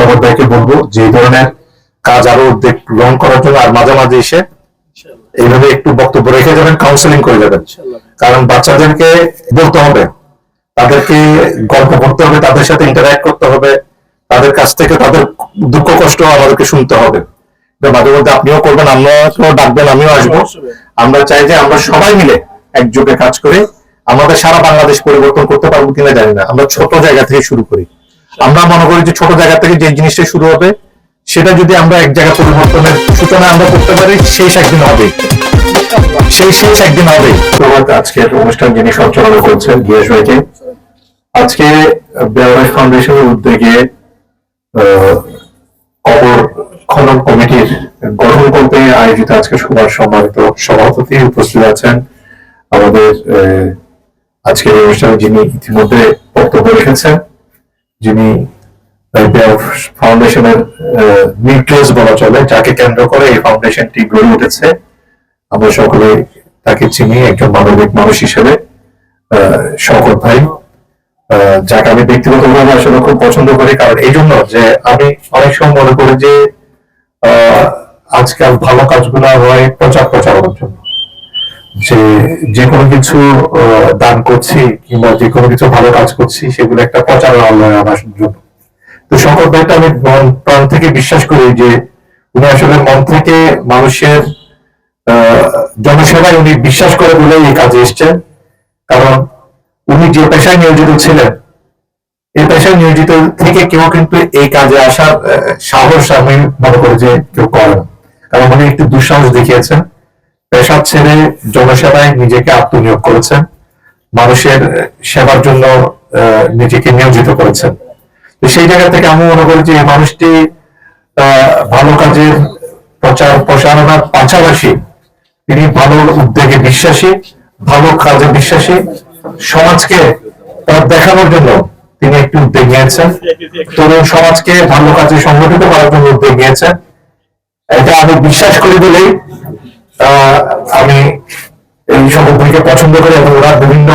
শহর ভাইকে বলব যে এই ধরনের কাজ আরও উদ্যোগ গ্রহণ করার জন্য আর মাঝে মাঝে এসে এইভাবে একটু বক্তব্য রেখে যাবেন কাউন্সেলিং করে যাবেন। কারণ বাচ্চাদেরকে বলতে হবে তাদেরকে গল্প করতে হবে তাদের সাথে ইন্টারঅ্যাক্ট করতে হবে তাদের কাছ থেকে তাদের দুঃখ কষ্ট আমাদেরকে শুনতে হবে। মাঝে মধ্যে আপনিও করবেন আমরাও ডাকবেন আমিও আসব। আমরা চাই যে আমরা সবাই মিলে একযোগে কাজ করে আমাদের সারা বাংলাদেশ পরিবর্তন করতে পারব কিনা জানি না। আমরা ছোট জায়গা থেকে শুরু করি। আমরা মনে করি যে ছোট জায়গা থেকে যে জিনিসটা শুরু হবে, সেটা যদি আমরা এক জায়গায় পরিবর্তনের সূচনা আমরা করতে পারি, শেষ একদিন হবে। সেই শেষ একদিন হবে। তোমার অনুষ্ঠান যিনি সঞ্চালনা করছেন গিয়েশ ভাইকে। আজকে বেয়ারাজ ফাউন্ডেশনের উদ্যোগে কবর খনন কমিটির গঠন করতে আয়োজিত আজকে সবার সম্মানিত সভাপতি উপস্থিত আছেন। আমাদের আজকের অনুষ্ঠানে যিনি ইতিমধ্যে বক্তব্য রেখেছেন যিনি ফাউন্ডেশনের নিউক্লিয়াস বলা চলে, যাকে কেন্দ্র করে এই ফাউন্ডেশনটি গড়ে উঠেছে। আমরা সকলে তাকে চিনি, একজন মানবিক মানুষ হিসেবে শওকত ভাই। যাকে আমি ব্যক্তিগতভাবে আসলে খুব পছন্দ করি, কারণ এই জন্য যে আমি অনেক সময় মনে করি যে আজকাল ভালো কাজগুলো হয় প্রচার প্রচারণার জন্য। যে যে কোনো কিছু দান করছি কিংবা যে কোনো কিছু ভালো কাজ করছি, সেগুলো একটা প্রচারণা আল্লাহ আনার জন্য তো সকল ভাইটা আমি প্রাণ থেকে বিশ্বাস করি যে উনি আসলে মন থেকে মানুষের জনসেবায় উনি বিশ্বাস করে বলে এই কাজে এসছেন। কারণ উনি যে পেশায় নিয়োজিত ছিলেন, এই পেশায় নিয়োজিত থেকে কেউ কিন্তু এই কাজে আসার সাহস আমি মনে করি যে কেউ করেন। কারণ উনি একটু দুঃসাহস দেখিয়েছেন। পেশা ছেড়ে জনসেবায় নিজেকে আত্মনিয়োগ করেছেন, মানুষের সেবার জন্য নিজেকে নিয়োজিত করেছেন। সেই জায়গা থেকে আমি মনে করি যে মানুষটি ভালো কাজের প্রচার প্রসারণার পাশাপাশি তিনি ভালো উদ্যোগে বিশ্বাসী, ভালো কাজে বিশ্বাসী, সমাজকে পথ দেখানোর জন্য তিনি একটি উদ্যোগ নিয়েছেন। তরুণ সমাজকে ভালো কাজে সংগঠিত করার জন্য উদ্যোগ নিয়েছেন। এটা আমি বিশ্বাস করি বলেই আমি এই সংগঠনকে পছন্দ করি এবং ওরা বিভিন্ন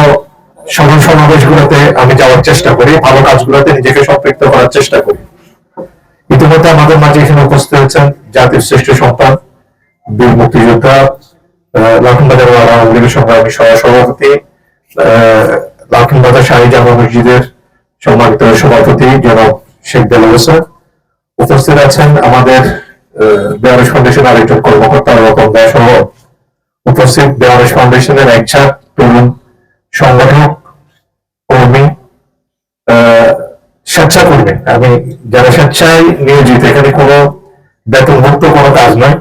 সভা সমাবেশগুলোতে আমি যাওয়ার চেষ্টা করি ভালো কাজগুলোতে নিজেকে সম্পৃক্ত করার চেষ্টা করি। ইতিমধ্যে আমাদের মাঝে এখানে উপস্থিত হয়েছেন জাতির শ্রেষ্ঠ সন্তান বীর মুক্তিযোদ্ধা আহ, লালখানবাজার আওয়ামী লীগের সংগ্রামী সহ সভাপতি আহ, লালখানবাজার শাহী জামা মসজিদের সম্মানিত সভাপতি জনাব শেখ দেলাল উপস্থিত আছেন আমাদের বেয়ারেশ ফাউন্ডেশন আরেকজন কর্মকর্তা রতন দাস সহ উপস্থিত। বেয়ারেশ ফাউন্ডেশনের একঝাক তরুণ সংগঠক, কর্মী স্বেচ্ছাকর্মী। আমি যারা স্বেচ্ছায় নিয়োজিত, এখানে কোনো বেতনভুক্ত কোনো কাজ নয়।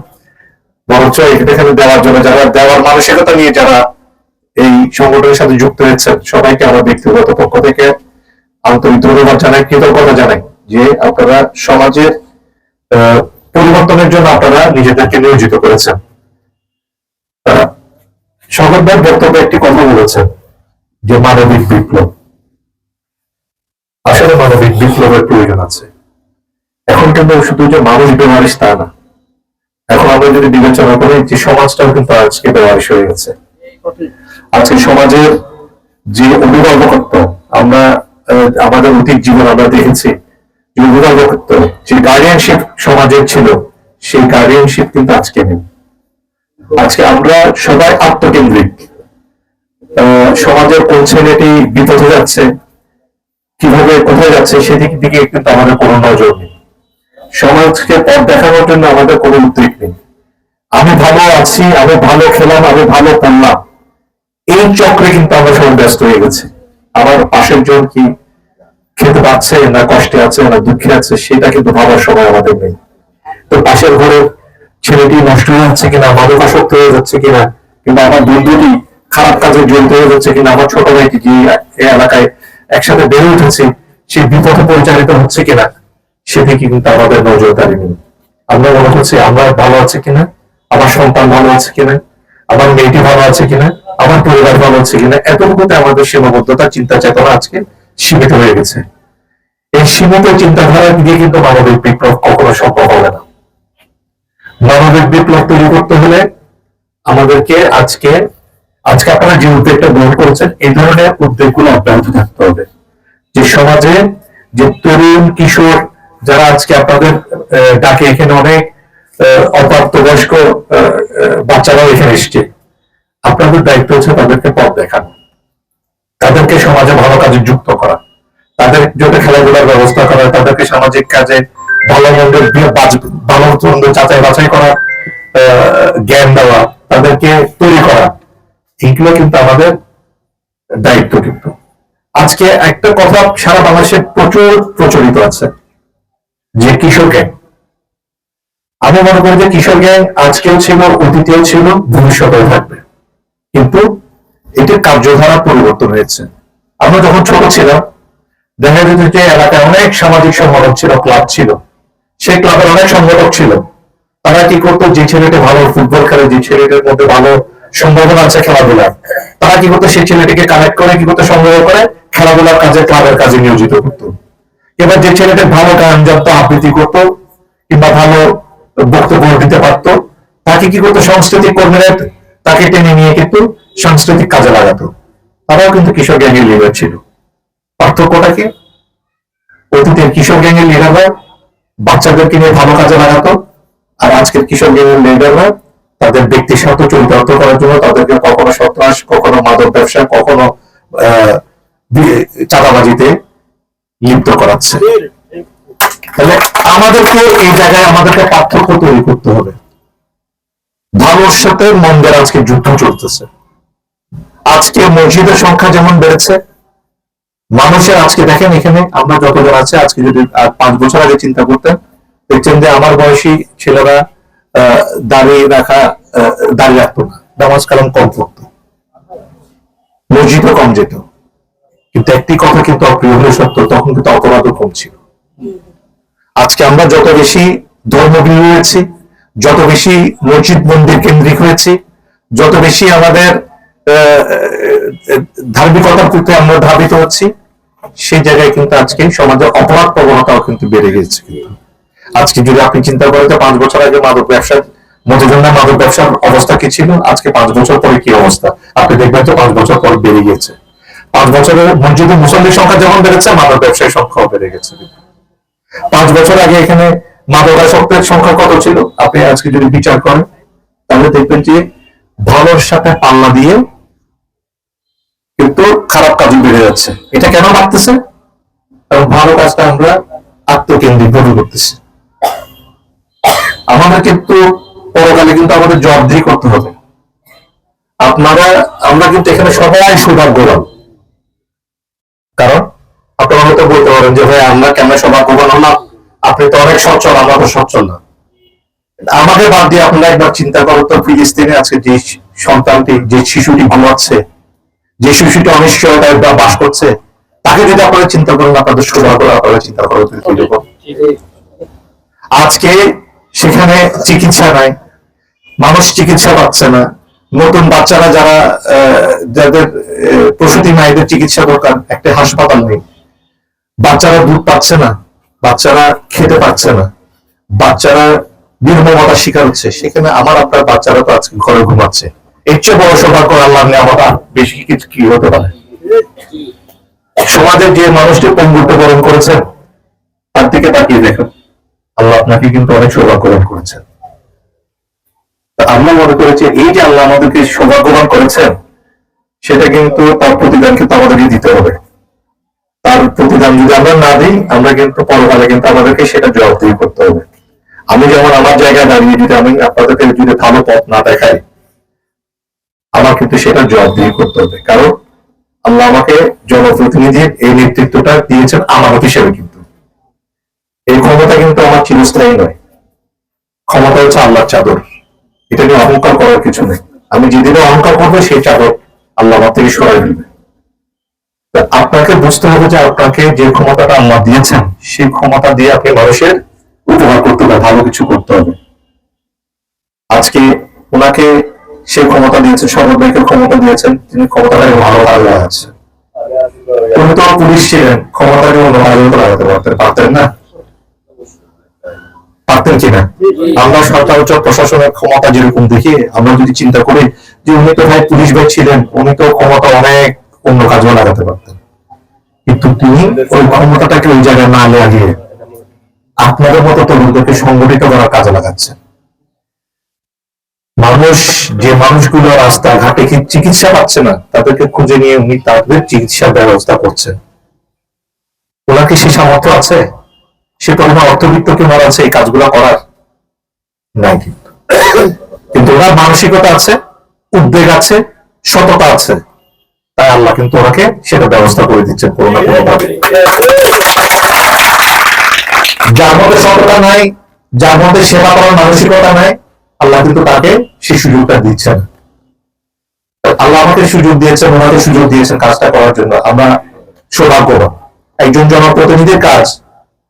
বরঞ্চ এখানে দেওয়ার জন্য যারা দেওয়ার মানসিকতা নিয়ে যারা এই সংগঠনের সাথে যুক্ত হয়েছেন, সবাইকে আমার ব্যক্তিগত পক্ষ থেকে আন্তরিক ধন্যবাদ জানাই, কৃতজ্ঞতা জানাই যে আপনারা সমাজের পরিবর্তনের জন্য আপনারা নিজেদেরকে নিয়োজিত করেছেন। সকলবার বক্তব্যে একটি কথা বলেছেন যে মানবিক বিপ্লব। আসলে মানবিক বিপ্লবের প্রয়োজন আছে। এখন কিন্তু শুধু যে মানুষ বেমারিস তা না। এখন আমরা যদি বিবেচনা করি যে সমাজটাও কিন্তু আজকে বেমারিস হয়ে গেছে। আজকে সমাজের যে অভিভাবকত্ব, আমরা আমাদের অতীত জীবন আমরা দেখেছি। যে অভিভাবকত্ব যে গার্ডিয়ানশিপ সমাজের ছিল, সেই গার্ডিয়ানশিপ কিন্তু আজকে নেই। আজকে আমরা সবাই আত্মকেন্দ্রিক। সমাজের কোন ছেলেটি বিপথে যাচ্ছে, কীভাবে কোথায় যাচ্ছে, সেদিক দিকে কিন্তু আমাদের কোনো নজর নেই। সমাজকে পথ দেখানোর জন্য আমাদের কোনো উদ্যোগ নেই। আমি ভালো আছি, আমি ভালো খেলাম, আমি ভালো করলাম এই চক্রে কিন্তু আমরা সবাই ব্যস্ত হয়ে গেছে। আমার পাশের জন কি খেতে পাচ্ছে, না কষ্টে আছে, না দুঃখে আছে, সেটা কিন্তু ভাবার সময় আমাদের নেই। তো পাশের ঘরে ছেলেটি নষ্ট হয়ে যাচ্ছে কিনা মাদকাসক্ত হয়ে যাচ্ছে কিনা, কিংবা আমার বন্ধুটি খারাপ কাজে জড়িত হয়ে যাচ্ছে কিনা, আমার ছোট ভাইটি যে এলাকায় একসাথে বেড়ে উঠেছে, সে বিপথে পরিচালিত হচ্ছে কিনা সেদিকে কিন্তু আমাদের নজরদারি নেই। আমরা মনে করছি, আমরা ভালো আছে কিনা, আমার সন্তান ভালো আছে কিনা, আমার মেয়েটি ভালো আছে কিনা, আমার পরিবার ভালো আছে কিনা, এতটুকুতে আমাদের সীমাবদ্ধতা, চিন্তা, চেতনা আজকে সীমিত হয়ে গেছে। এই সীমিত চিন্তাধারা দিয়ে কিন্তু মানবিক বিপ্লব কখনো সম্ভব হবে না। মানবিক বিপ্লব তৈরি করতে হলে আমাদেরকে আজকে আজকে আপনারা যে উদ্যোগটা গ্রহণ করেছেন এই ধরনের উদ্যোগগুলো অব্যাহত থাকতে হবে। যে সমাজে যে তরুণ কিশোর যারা আজকে আপনাদের ডাকে এখানে অনেক আহ, আহ, বাচ্চারাও এখানে এসছে। আপনাদের দায়িত্ব হচ্ছে তাদেরকে পথ দেখানো। ভালো কাজে যুক্ত করা। তাদের জন্য খেলাধুলার ব্যবস্থা করা, তাদেরকে সামাজিক কাজে ভালো বাজ- ভালো মন্দ যাচাই বাছাই করা জ্ঞান দেওয়া, তাদেরকে তৈরি করা। এইগুলো কিন্তু আমাদের দায়িত্ব কিন্তু। আজকে একটা কথা সারা বাংলাদেশে প্রচুর প্রচলিত আছে, যে কিশোর গ্যাং আমি মনে করি যে কিশোর গ্যাং আজকেও ছিল, অতীতেও ছিল, ভবিষ্যতেও থাকবে। কিন্তু এটির কার্যধারা পরিবর্তন হয়েছে। আমরা যখন ছোট ছিলাম, দেখা যেত যে এলাকায় অনেক সামাজিক সংগঠন ছিল, ক্লাব ছিল। সেই ক্লাবের অনেক সংগঠক ছিল। তারা কি করতো, যে ছেলেটি ভালো ফুটবল খেলে, যে ছেলেটির মধ্যে ভালো সম্ভাবনা আছে খেলাধুলার, তারা কি করতো, সেই ছেলেটিকে কানেক্ট করে, কি করতো, সংগ্রহ করে, খেলাধুলার কাজে, ক্লাবের কাজে নিয়োজিত করতো। এবার যে ছেলেটা ভালো গান জানতো, আবৃত্তি করতো, কিংবা ভালো বক্তব্য দিতে পারতো, তাকে কি করতো, সাংস্কৃতিক কর্মীরা তাকে টেনে নিয়ে কিন্তু সাংস্কৃতিক কাজে লাগাতো। তারাও কিন্তু কিশোর গ্যাংয়ের লিডার ছিল। পার্থক্যটা কি অতীতের কিশোর গ্যাংয়ের লিডাররা বাচ্চাদেরকে নিয়ে ভালো কাজে লাগাতো, আর আজকের কিশোর গ্যাংয়ের লিডাররা তাদের ব্যক্তি স্বার্থ চরিতার্থ করার জন্য তাদেরকে কখনো সন্ত্রাস, কখনো মাদক ব্যবসা, কখনো চাঁদাবাজিতে লিপ্ত করাচ্ছে। তাহলে আমাদেরকে এই জায়গায় আমাদেরকে পার্থক্য তৈরি করতে হবে। ভালোর সাথে মন্দের আজকে যুদ্ধ চলতেছে। আজকে মসজিদের সংখ্যা যেমন বেড়েছে মানুষের আজকে দেখেন এখানে আমরা যতজন আছে আজকে যদি আর পাঁচ বছর আগে চিন্তা করতেন দেখছেন যে আমার বয়সী ছেলেরা আহ, দাড়ি রাখা আহ, দাড়ি রাখতো না নামাজ কালাম কম পড়তো। মসজিদও কম যেত। কিন্তু একটি কথা কিন্তু অপ্রিয় হলে সত্য তখন কিন্তু অপরাধও কম ছিল। আজকে আমরা যত বেশি ধর্মপ্রিয় হয়েছি যত বেশি মসজিদ মন্দির কেন্দ্রিক হয়েছি যত বেশি আমাদের ধার্মিকতার প্রতি আমরা ধাবিত হচ্ছি। সেই জায়গায় কিন্তু আজকে সমাজের অপরাধ প্রবণতাও কিন্তু বেড়ে গেছে কিন্তু। আজকে যদি আপনি চিন্তা করেন যে পাঁচ বছর আগে মাদক ব্যবসা মধুজন্যা মাদক ব্যবসার অবস্থা কি ছিল, আজকে পাঁচ বছর পরে কি অবস্থা? আপনি দেখবেন তো পাঁচ বছর পর বেড়ে গেছে পাঁচ বছরের মসজিদে মুসল্লির সংখ্যা যেমন বেড়েছে, মাদক ব্যবসায়ীর সংখ্যাও বেড়ে গেছে পাঁচ বছর আগে এখানে মাদক মাদকাসক্তের সংখ্যা কত ছিল? আপনি আজকে যদি বিচার করেন, তাহলে দেখবেন যে ভালোর সাথে পাল্লা দিয়ে কিন্তু খারাপ কাজও বেড়ে যাচ্ছে। এটা কেন বাড়তেছে? কারণ ভালো কাজটা আমরা আত্মকেন্দ্রিক ভাবে করতেছি। আমাদের কিন্তু পরকালে কিন্তু আমাদের জবাবদিহি করতে হবে। আপনারা, আমরা কিন্তু এখানে সবাই সৌভাগ্যবান। কারণ আপনারা হয়তো বলতে পারেন যে, ভাই, আমরা কেন সৌভাগ্যবান হলাম? আপনি তো অনেক সচ্ছল, আমরা তো সচ্ছল না। আমাদের বাদ দিয়ে আপনারা একবার চিন্তা করো তো, ফিলিস্তিনে আজকে যে সন্তানটি, যে শিশুটি ঘুমাচ্ছে যে শিশুটি বা- বাস করছে, তাকে যদি আপনারা চিন্তা করেন, আপনাদের সৌভাগ্য আপনারা চিন্তা করেন আজকে সেখানে চিকিৎসা নাই, মানুষ চিকিৎসা পাচ্ছে না। নতুন বাচ্চারা যারা যাদের প্রসূতি মায়েদের চিকিৎসা দরকার, একটা হাসপাতাল নেই। বাচ্চারা দুধ পাচ্ছে না, বাচ্চারা খেতে পাচ্ছে না। বাচ্চারা নির্মমতার শিকার হচ্ছে, সেখানে আমার আপনার বাচ্চারা তো আজকে ঘরে ঘুমাচ্ছে। এর চেয়ে বড় সৌভাগ্য আল্লাহ নেওয়া বেশি কিছু কি হতে পারে? সমাজের যে মানুষটি পঙ্গুত্ব বরণ করেছেন তার দিকে তাকিয়ে দেখুন। আল্লাহ আপনাকে কিন্তু অনেক সৌভাগ্যবান করেছেন। আমরা মনে করেছি এই যে আল্লাহ আমাদেরকে সৌভাগ্যবান করেছেন, সেটা কিন্তু তার প্রতিদান কিন্তু আমাদেরকে দিতে হবে। তার প্রতিদান যদি আমরা না দিই, আমরা কিন্তু পরকালে কিন্তু আমাদেরকে সেটা জবাবদিহি করতে হবে। আমি যেমন আমার জায়গায় দাঁড়িয়ে যদি আমি আপনাদেরকে যদি ভালো পথ না দেখাই আমার কিন্তু সেটা জবাবদিহি করতে হবে। কারণ আল্লাহ আমাকে জনপ্রতিনিধির এই নেতৃত্বটা দিয়েছেন আমানত হিসেবে কিন্তু। এই ক্ষমতা কিন্তু আমার চিরস্থায়ী নয়। ক্ষমতা হচ্ছে আল্লাহর চাদর। এটা নিয়ে অহংকার করার কিছু নেই। আমি যেদিনে অহংকার করব, সেই চাদর আল্লাহ আমার থেকে সরাই তা আপনাকে বুঝতে হবে যে আপনাকে যে ক্ষমতাটা আল্লাহ দিয়েছেন, সেই ক্ষমতা দিয়ে আপনি মানুষের উপকার করতে হবে, ভালো কিছু করতে হবে। আজকে ওনাকে সেই ক্ষমতা দিয়েছেন ভাইকে ক্ষমতা দিয়েছেন, তিনি ক্ষমতাটাকে ভালো ভালো আছে উনি তো পুলিশ ছিলেন, ক্ষমতাকে অন্যভাবে তো লাগাতে পারতেন পারতেন না? পারতেন কিনা? আমরা সরকার উচ্চ প্রশাসনের ক্ষমতা যেরকম দেখি, আমরা যদি চিন্তা করি যে উনি তো ভাই পুলিশ ভাই ছিলেন, উনি তো ক্ষমতা অনেক অন্য কাজেও লাগাতে পারতেন। কিন্তু তিনি ওই ক্ষমতাটাকে ওই জায়গায় না লাগিয়ে আপনাদের মতো তরুণদেরকে সংগঠিত করার কাজে লাগাচ্ছেন। মানুষ, যে মানুষগুলো রাস্তাঘাটে চিকিৎসা পাচ্ছে না, তাদেরকে খুঁজে নিয়ে উনি তাদের চিকিৎসার ব্যবস্থা করছেন। ওনার কি সে সামর্থ্য আছে? সে পরিমাণ অর্থবিত্ত কি ওনার আছে এই কাজগুলো করার? নাই কিন্তু। কিন্তু ওনার মানসিকতা আছে, উদ্বেগ আছে, সততা আছে। তাই আল্লাহ কিন্তু ওনাকে সেটা ব্যবস্থা করে দিচ্ছেন কোনো না কোনো ভাবে। যার মধ্যে সততা নাই, যার মধ্যে সেবা করার মানসিকতা নাই আল্লাহ কিন্তু তাকে সেই সুযোগটা দিচ্ছেন। আল্লাহ আমাকে সুযোগ দিয়েছেন, ওনাকে সুযোগ দিয়েছেন কাজটা করার জন্য। আমরা সৌভাগ্যবান। একজন জনপ্রতিনিধির কাজ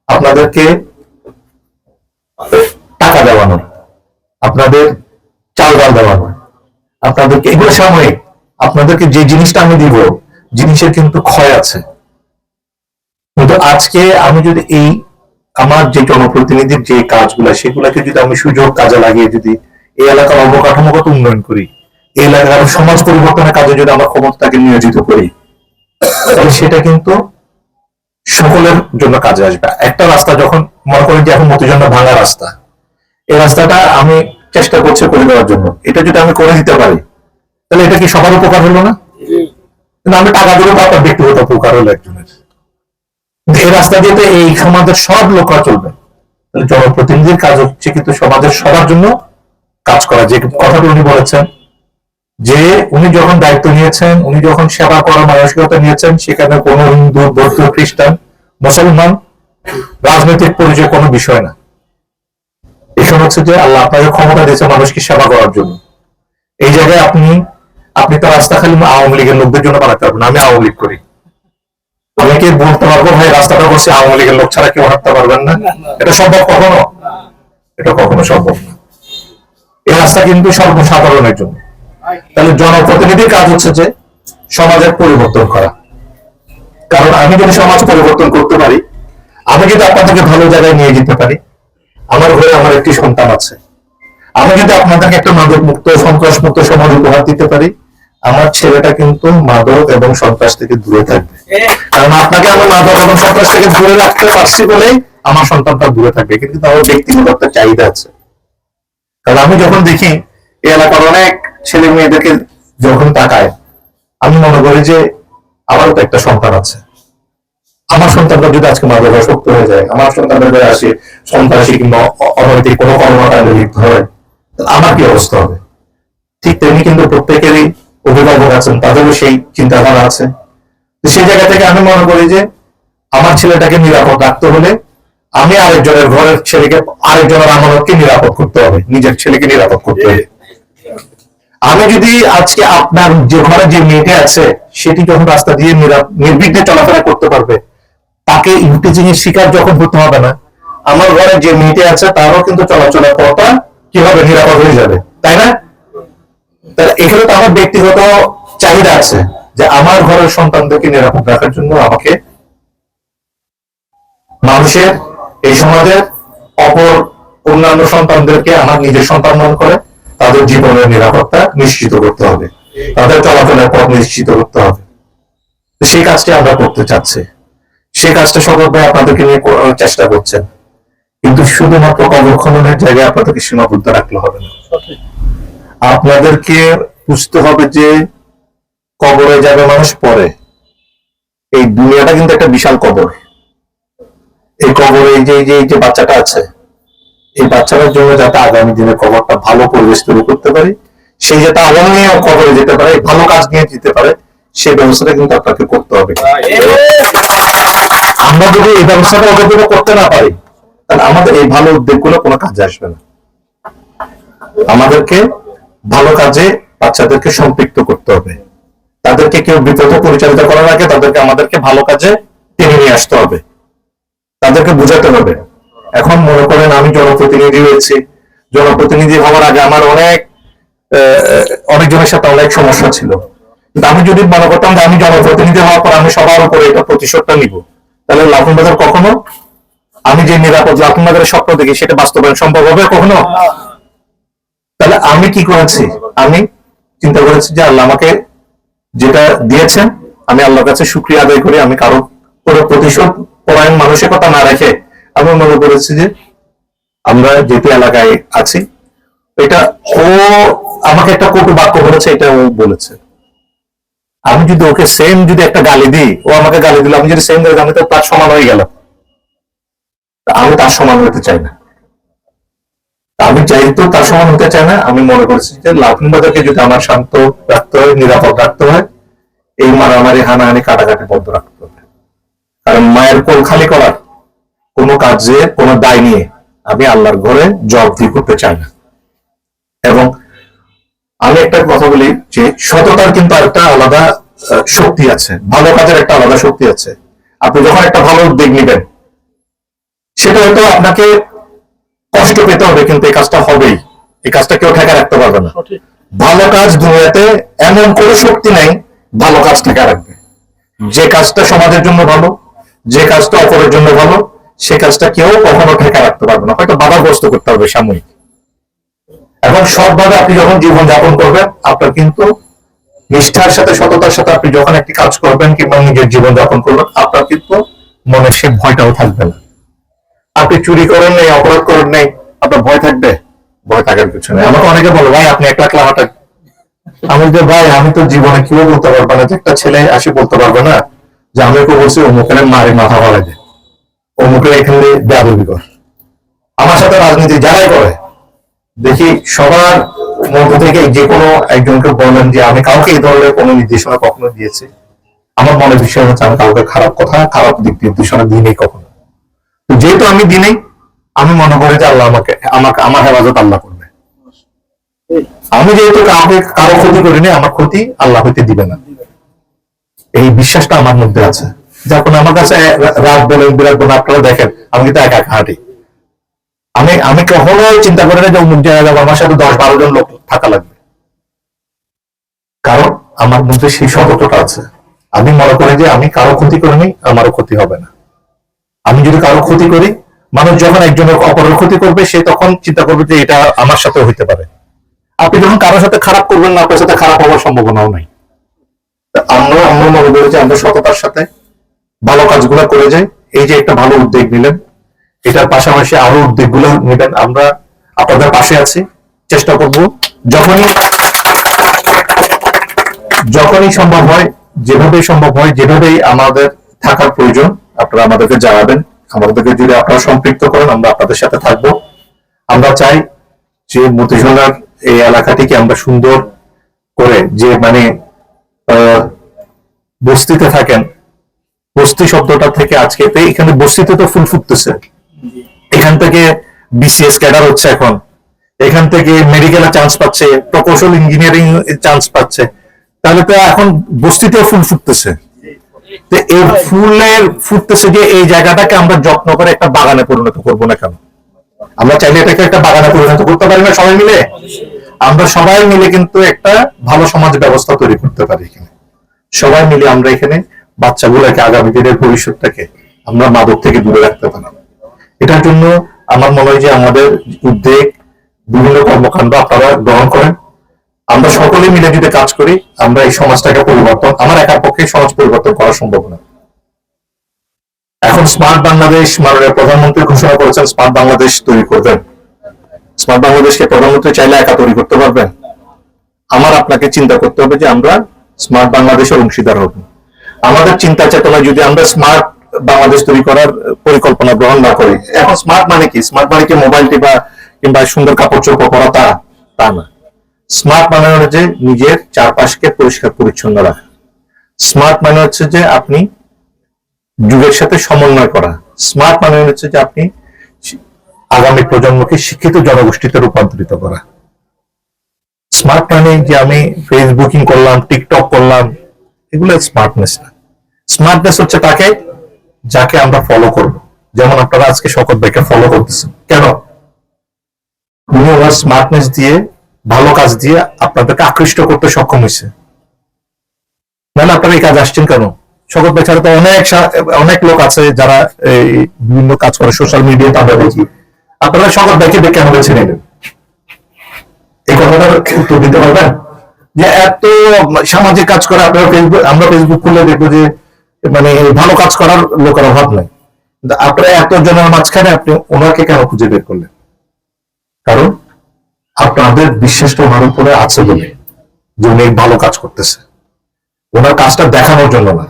আপনাদেরকে টাকা দেওয়ানো, আপনাদের চাল ডাল দেওয়ানো, আপনাদেরকে এগুলো সাময়িক, আপনাদেরকে যে জিনিসটা আমি দিব, জিনিসের কিন্তু ক্ষয় আছে। কিন্তু আজকে আমি যদি এই আমার যে জনপ্রতিনিধির যে কাজগুলো সেগুলোকে যদি আমি সুযোগ কাজে লাগিয়ে যদি এই এলাকার অবকাঠামোগত উন্নয়ন করি এই এলাকার সমাজ পরিবর্তনের কাজে যদি আমার ক্ষমতাকে নিয়োজিত করি তাহলে সেটা কিন্তু সকলের জন্য কাজে আসবে। একটা রাস্তা যখন মনে করেন যে এখন মতিজন্য ভাঙা রাস্তা এই রাস্তাটা আমি চেষ্টা করছি করে দেওয়ার জন্য। এটা যদি আমি করে দিতে পারি তাহলে এটা কি সবার উপকার হলো না আমি টাকা দিলেও তো আপনার ব্যক্তিগত উপকার হলো একজনের। এই রাস্তা দিয়ে এই সমাজের সব লোকরা চলবে। জনপ্রতিনিধির কাজ হচ্ছে কিন্তু সমাজের সবার জন্য কাজ করা। যে কথাটি উনি বলেছেন, যে উনি যখন দায়িত্ব নিয়েছেন, উনি যখন সেবা করার মানসিকতা নিয়েছেন, সেখানে কোনো হিন্দু, বৌদ্ধ, খ্রিস্টান, মুসলমান রাজনৈতিক পরিচয় কোনো বিষয় না। এখানে হচ্ছে যে আল্লাহ আপনাকে ক্ষমতা দিয়েছে মানুষকে সেবা করার জন্য। এই জায়গায় আপনি আপনি তো রাস্তা খালি আওয়ামী লীগের লোকদের জন্য বানাতে পারবেন। আমি আওয়ামী লীগ করি। আমি কি বলতে পারব ভাই রাস্তাটা করছে আওয়ামী লীগের লোক ছাড়া কেউ হাঁটতে পারবেন না। এটা সম্ভব কখনো? এটা কখনো সম্ভব না। এই রাস্তা কিন্তু সর্বসাধারণের জন্য। তাহলে জনপ্রতিনিধির কাজ হচ্ছে যে সমাজের পরিবর্তন করা। কারণ আমি যদি সমাজ পরিবর্তন করতে পারি আমি কিন্তু আপনাদেরকে ভালো জায়গায় নিয়ে যেতে পারি আমার ঘরে আমার একটি সন্তান আছে। আমি যদি আপনাদেরকে একটা মাদক মুক্ত সন্ত্রাস মুক্ত সমাজ উপহার দিতে পারি আমার ছেলেটা কিন্তু মাদক এবং সন্ত্রাস থেকে দূরে থাকবে। কারণ আপনাকে আমি মাদক এবং সন্ত্রাস থেকে দূরে রাখতে পারছি বলেই আমার সন্তানটা দূরে থাকবে। কিন্তু আমার ব্যক্তিগত একটা চাহিদা আছে। কারণ আমি যখন দেখি, এই এলাকার অনেক ছেলে মেয়েদেরকে যখন তাকায়, আমি মনে করি যে আমারও তো একটা সন্তান আছে। আমার সন্তানটা যদি আজকে মাদকাসক্ত হয়ে যায়, আমার সন্তানটা যদি আসে সন্ত্রাসী কিংবা অনৈতিক কোনো কর্মকাণ্ডে লিপ্ত হয় আমার কি অবস্থা হবে? ঠিক তেমনি কিন্তু প্রত্যেকেরই অভিভাবক আছেন, তাদেরও সেই চিন্তাধারা আছে। সেই জায়গা থেকে আমি মনে করি যে আমার ছেলেটাকে নিরাপদ রাখতে হলে আমি আরেকজনের ঘরের ছেলেকে, আরেকজনের আমানতকে নিরাপদ করতে হবে, নিজের ছেলেকে নিরাপদ করতে হবে। আমি যদি আজকে আপনার যে ঘরে যে মেয়েটা আছে, সেটি যখন রাস্তা দিয়ে নিরা- নির্বিঘ্নে চলাফেরা করতে পারবে, তাকে ইউটিজিং এর শিকার যখন হতে হবে না, আমার ঘরে যে মেয়েটা আছে, তারও কিন্তু চলাচলের পথটা কীভাবে নিরাপদ হয়ে যাবে, তাই না? এখানে তো আমার ব্যক্তিগত চাহিদা আছে যে আমার ঘরের সন্তানদেরকে নিরাপদ রাখার জন্য আমাকে মানুষের এই সমাজের অপর অন্যান্য সন্তানদেরকে আমার নিজের সন্তান মনে করে তাদের জীবনের নিরাপত্তা নিশ্চিত করতে হবে। তাদের চলাচলের পথ নিশ্চিত করতে হবে। সেই কাজটি আমরা করতে চাচ্ছি। সেই কাজটা ভাই আপনাদেরকে নিয়ে করার চেষ্টা করছেন। কিন্তু শুধুমাত্র কবর খননের জায়গায় আপনাদেরকে সীমাবদ্ধ রাখলে হবে না। আপনাদেরকে বুঝতে হবে যে কবরে যাবে মানুষ পরে। এই দুনিয়াটা কিন্তু একটা বিশাল কবর। এই কবরে এই যে যে যে বাচ্চাটা আছে, এই বাচ্চাটার জন্য যাতে আগামী দিনে কবরটা ভালো পরিবেশ তৈরি করতে পারি সেই যাতে আগামী কবরে যেতে পারে, ভালো কাজ নিয়ে যেতে পারে সেই ব্যবস্থাটা কিন্তু আপনাকে করতে হবে। আমরা যদি এই ব্যবস্থাটা ওদের জন্য করতে না পারি, তাহলে আমাদের এই ভালো উদ্যোগগুলো কোনো কাজে আসবে না। আমাদেরকে ভালো কাজে বাচ্চাদেরকে সম্পৃক্ত করতে হবে। তাদেরকে কেউ বিপদে পরিচালিত করার আগে তাদেরকে আমাদেরকে ভালো কাজে টেনে নিয়ে আসতে হবে। তাদেরকে বোঝাতে হবে। এখন মনে করেন আমি জনপ্রতিনিধি হয়েছি। জনপ্রতিনিধি হওয়ার আগে আমার অনেক অনেকজনের সাথে অনেক সমস্যা ছিল। কিন্তু আমি যদি মনে করতাম যে আমি জনপ্রতিনিধি হওয়ার পর আমি সবার উপরে এটা প্রতিশোধটা নিব, তাহলে লাফুন বাজার কখনো আমি যে নিরাপদ লাফুন বাজারের স্বপ্ন দেখি সেটা বাস্তবায়ন সম্ভব হবে কখনো? তাহলে আমি কি করেছি? আমি চিন্তা করেছি যে আল্লাহ আমাকে যেটা দিয়েছেন, আমি আল্লাহর কাছে শুক্রিয়া আদায় করি, আমি কারও কোনো প্রতিশোধ পরায়ণ মানসিকতা না রেখে আমি মনে করেছি যে আমরা যেহেতু এলাকায় আছি, এটা ও আমাকে একটা কটু বাক্য বলেছে, এটা ও বলেছে। আমি যদি ওকে সেম যদি একটা গালি দিই, ও আমাকে গালি দিল, আমি যদি সেম গালি আমি তো তার সমান হয়ে গেলাম। আমি তার সমান হতে চাই না। আমি যেহেতু তার সমান হতে চাই না, আমি মনে করছি যে লাফিং বাজারকে যদি আমার শান্ত রাখতে হয়, নিরাপদ রাখতে হয়, এই মারামারি, হানাহানি, কাটাকাটি বন্ধ রাখতে হবে। কারণ মায়ের কোল খালি করার কোনো কাজে, কোনো দায় নিয়ে আমি আল্লাহর ঘরে জবাবদি করতে চাই না। এবং আমি একটা কথা বলি যে সততার কিন্তু একটা আলাদা শক্তি আছে, ভালো কাজের একটা আলাদা শক্তি আছে। আপনি যখন একটা ভালো উদ্যোগ নেবেন, সেটা হয়তো আপনাকে কষ্ট পেতে হবে কিন্তু এই কাজটা হবেই। এই কাজটা কেউ ঠেকা রাখতে পারবে না। ভালো কাজ দুনিয়াতে এমন কোনো শক্তি নেই ভালো কাজ ঠেকা রাখবে। যে কাজটা সমাজের জন্য ভালো যে কাজটা অপরের জন্য ভালো সে কাজটা কেউ কখনো ঠেকা রাখতে পারবে না। হয়তো বাধাগ্রস্ত করতে হবে সাময়িক। এবং সৎভাবে আপনি যখন জীবন যাপন করবেন আপনার কিন্তু নিষ্ঠার সাথে সততার সাথে আপনি যখন একটি কাজ করবেন কিংবা নিজের জীবন যাপন করবেন আপনার কিন্তু মনে সে ভয়টাও থাকবে না। আপনি চুরি করেন নেই, অপরাধ করেন নেই, আপনার ভয় থাকবে? ভয় থাকার কিছু নেই। আমাকে অনেকে বলে, ভাই, আপনি এক লাখ লাখ হাঁটা আমি যে ভাই, আমি তো জীবনে কেউ বলতে পারব না। যে একটা ছেলে আসে বলতে পারবে না, যে আমি ওকে বলছি অমুকের মারি মাথা ভাড়া দে। অমুকের এখানে বেয়াদবি কর। আমার সাথে রাজনীতি যারাই করে, দেখি সবার মধ্যে থেকে যে কোনো একজনকে বলেন যে, আমি কাউকে এই ধরনের কোনো নির্দেশনা কখনো দিয়েছি। আমার মনে বিষয় হচ্ছে আমি কাউকে খারাপ কথা, খারাপ দিক নির্দেশনা নেই কখনো। যেহেতু আমি দিই নেই, আমি মনে করি যে আল্লাহ আমাকে আমাকে আমার হেফাজত আল্লাহ করবে। আমি যেহেতু কাউকে কারও ক্ষতি করিনি আমার ক্ষতি আল্লাহ হইতে দিবে না। এই বিশ্বাসটা আমার মধ্যে আছে। যখন আমার কাছে রাত বলেন বিরাট বলেন আপনারা দেখেন আমি কিন্তু একা হাঁটি আমি আমি কখনো চিন্তা করি না যে অমুক জায়গায় যাব আমার সাথে দশ বারো জন লোক থাকা লাগবে। কারণ আমার মধ্যে সেই সততা আছে। আমি মনে করি যে আমি কারও ক্ষতি করিনি আমারও ক্ষতি হবে না। আমি যদি কারও ক্ষতি করি, মানুষ যখন একজনের অপরের ক্ষতি করবে, সে তখন চিন্তা করবে যে এটা আমার সাথে হইতে পারে। আপনি যখন কারোর সাথে খারাপ করবেন না, আপনার সাথে খারাপ হওয়ার সম্ভাবনাও নাই। আমরা আমরা মনে করি যে আমরা সততার সাথে ভালো কাজগুলো করে যাই। এই যে একটা ভালো উদ্যোগ নিলেন, এটার পাশাপাশি আরও উদ্যোগগুলো নেবেন। আমরা আপনাদের পাশে আছি, চেষ্টা করব। যখনই যখনই সম্ভব হয়, যেভাবেই সম্ভব হয়, যেভাবেই আমাদের থাকার প্রয়োজন আপনারা আমাদেরকে জানাবেন। আমাদেরকে যদি আপনারা সম্পৃক্ত করেন, আমরা আপনাদের সাথে থাকব। আমরা চাই যে মতিঝোলার এই এলাকাটিকে আমরা সুন্দর করে যে মানে বস্তিতে থাকেন, বস্তি শব্দটা থেকে আজকে এখানে বস্তিতে তো ফুল ফুটতেছে। এখান থেকে বিসিএস ক্যাডার হচ্ছে এখন। এখান থেকে মেডিকেলে চান্স পাচ্ছে, প্রকৌশল ইঞ্জিনিয়ারিং চান্স পাচ্ছে। তাহলে তো এখন বস্তিতেও ফুল ফুটতেছে। এই ফুলের ফুটতেছে যে এই জায়গাটাকে আমরা যত্ন করে একটা বাগানে পরিণত করব না কেন? আমরা চাইলে এটাকে একটা বাগানে পরিণত করতে পারি না সবাই মিলে? আমরা সবাই মিলে কিন্তু একটা ভালো সমাজ ব্যবস্থা তৈরি করতে পারি এখানে। সবাই মিলে আমরা এখানে বাচ্চাগুলোকে আগামী দিনের ভবিষ্যৎটাকে আমরা মাদক থেকে দূরে রাখতে পারি। এটার জন্য আমার মনে হয় যে আমাদের উদ্যোগ বিভিন্ন কর্মকাণ্ড আপনারা গ্রহণ করেন। আমরা সকলে মিলে যদি কাজ করি, আমরা এই সমাজটাকে পরিবর্তন, আমার একার পক্ষে সমাজ পরিবর্তন করা সম্ভব না এখন স্মার্ট বাংলাদেশ মাননীয় প্রধানমন্ত্রী ঘোষণা করেছেন, স্মার্ট বাংলাদেশ তৈরি করবেন। স্মার্ট বাংলাদেশকে প্রধানমন্ত্রী চাইলে একা তৈরি করতে পারবেন। আমার আপনাকে চিন্তা করতে হবে যে আমরা স্মার্ট বাংলাদেশের অংশীদার হব। আমাদের চিন্তা চেতনা যদি আমরা স্মার্ট বাংলাদেশ তৈরি করার পরিকল্পনা গ্রহণ না করি, এখন স্মার্ট মানে কি? স্মার্ট মানে কি? মোবাইলটি বা কিংবা সুন্দর কাপড় চোপড় তা তা না। স্মার্ট মানে হলো যে নিজের চারপাশকে পরিষ্কার পরিচ্ছন্ন রাখা। স্মার্ট মানে হচ্ছে যে আপনি যুগের সাথে সমন্বয় করা। স্মার্ট মানে হচ্ছে যে আপনি আগামী প্রজন্মকে শিক্ষিত জনগোষ্ঠীতে রূপান্তরিত করা। স্মার্ট মানে যে আমি ফেসবুকিং করলাম টিকটক করলাম, এগুলো স্মার্টনেস না। স্মার্টনেস হচ্ছে তাকে, যাকে আমরা ফলো করব। যেমন আপনারা আজকে শকত ভাইকে ফলো করতেছেন। কেন? উনি ওনার স্মার্টনেস দিয়ে ভালো কাজ দিয়ে আপনাদেরকে আকৃষ্ট করতে সক্ষম হয়েছে। নাহলে আপনারা এই কাজ আসছেন কেন? সকল ছাড়া তো অনেক অনেক লোক আছে যারা এই বিভিন্ন কাজ করে সোশ্যাল মিডিয়া তাদের দেখি। আপনারা শকত ভাইকে দেখে আমাদের ছেড়ে নেবেন এই কথাটার উত্তর দিতে পারবেন? যে এত সামাজিক কাজ করে আপনারা ফেসবুক আমরা ফেসবুক খুলে দেখব যে মানে ভালো কাজ করার লোকের অভাব নাই। আপনারা এত জনের মাঝখানে আপনি ওনাকে কেন খুঁজে বের করলেন? কারণ আপনাদের বিশ্বাসটা ওনার উপরে আছে বলে যে উনি ভালো কাজ করতেছে। ওনার কাজটা দেখানোর জন্য না।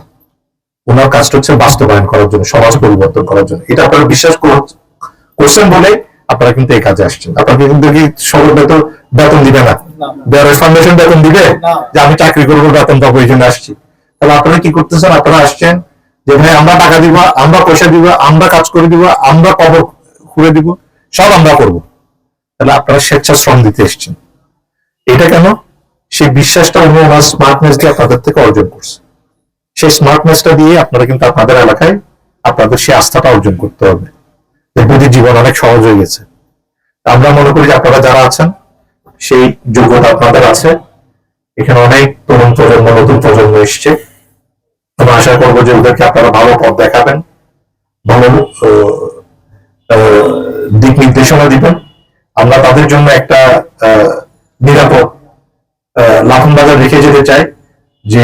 ওনার কাজটা হচ্ছে বাস্তবায়ন করার জন্য সমাজ পরিবর্তন করার জন্য। এটা আপনারা বিশ্বাস কর- করছেন বলে আপনারা কিন্তু এই কাজে আসছেন। আপনাকে কিন্তু কি সবার বেতন বেতন দিবে না? ফাউন্ডেশন বেতন দিবে? যে আমি চাকরি করব বেতন পাবো এই জন্য আসছি। তাহলে আপনারা কি করতেছেন? আপনারা আসছেন যে ভাই আমরা টাকা দিব আমরা পয়সা দিব আমরা কাজ করে দিব আমরা কবর খুঁড়ে দিব সব আমরা করব। তাহলে আপনারা স্বেচ্ছাশ্রম দিতে এসছেন। এটা কেন? সেই বিশ্বাসটা উনি ওনার স্মার্টনেস দিয়ে আপনাদের থেকে অর্জন করছে। সেই স্মার্টনেসটা দিয়ে আপনারা কিন্তু আপনাদের এলাকায় আপনাদের সেই আস্থাটা অর্জন করতে হবে। যে জীবন অনেক সহজ হয়ে গেছে। আমরা মনে করি যে আপনারা যারা আছেন, সেই যোগ্যতা আপনাদের আছে। এখানে অনেক তরুণ প্রজন্ম, নতুন প্রজন্ম এসছে। আমরা আশা করব যে ওদেরকে আপনারা ভালো পথ দেখাবেন, ভালো দিক নির্দেশনা দিবেন। আমরা তাদের জন্য একটা নিরাপদ লাফন বাজার রেখে যেতে চাই যে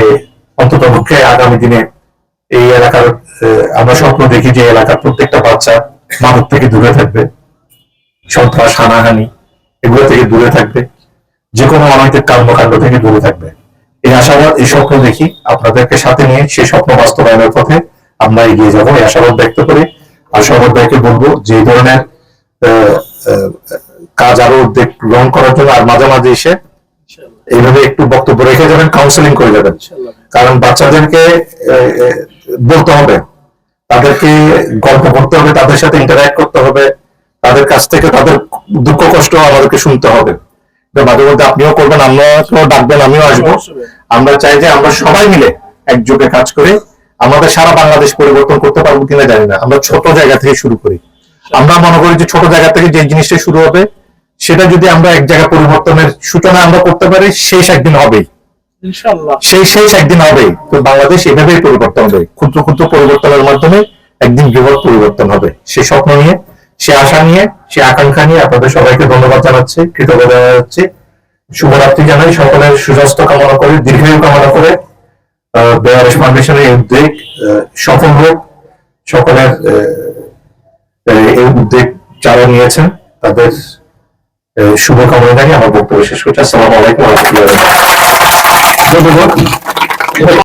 অন্তত পক্ষে আগামী দিনে এই এলাকার আমরা স্বপ্ন দেখি যে এলাকার প্রত্যেকটা বাচ্চা মাদক থেকে দূরে থাকবে, সন্ত্রাস, হানাহানি, এগুলো থেকে দূরে থাকবে যে কোনো অনৈতিক কর্মকাণ্ড থেকে দূরে থাকবে। এই আশাবাদ, এই স্বপ্ন দেখি আপনাদেরকে সাথে নিয়ে সেই স্বপ্ন বাস্তবায়নের পথে আমরা এগিয়ে যাব। এই আশাবাদ ব্যক্ত করে। আর ভাইকে বলব যে ধরনের কাজ আরও উদ্যোগ গ্রহণ করার জন্য আর মাঝে মাঝে এসে এইভাবে একটু বক্তব্য রেখে যাবেন কাউন্সেলিং করে যাবেন। কারণ বাচ্চাদেরকে বলতে হবে। তাদেরকে গল্প করতে হবে তাদের সাথে ইন্টারঅ্যাক্ট করতে হবে। তাদের কাছ থেকে তাদের দুঃখ কষ্ট আমাদেরকে শুনতে হবে। মাঝে মধ্যে আপনিও করবেন আমরাও ডাকবেন আমিও আসব। আমরা চাই যে আমরা সবাই মিলে একযোগে কাজ করে আমাদের সারা বাংলাদেশ পরিবর্তন করতে পারব কিনা জানি না। আমরা ছোট জায়গা থেকে শুরু করি। আমরা মনে করি যে ছোট জায়গা থেকে যে জিনিসটা শুরু হবে সেটা যদি আমরা এক জায়গায় পরিবর্তনের সূচনা আমরা করতে পারি শেষ একদিন হবেই। সেই শেষ একদিন হবে তো বাংলাদেশ এভাবেই পরিবর্তন হবে। ক্ষুদ্র ক্ষুদ্র পরিবর্তনের মাধ্যমে একদিন বৃহৎ পরিবর্তন হবে। সেই স্বপ্ন নিয়ে সে আশা নিয়ে সে আকাঙ্ক্ষা নিয়ে আপনাদের সবাইকে ধন্যবাদ জানাচ্ছি কৃতজ্ঞতা জানাচ্ছি। শুভরাত্রি জানাই সকলের সুস্বাস্থ্য কামনা করে দীর্ঘায়ু কামনা করে। বেয়ারেশ ফাউন্ডেশনের এই উদ্যোগ সফল হোক। সকলের এই উদ্যোগ যারা নিয়েছেন তাদের শুভকামনা জানিয়ে আমার বক্তব্য শেষ করছি। আসসালামু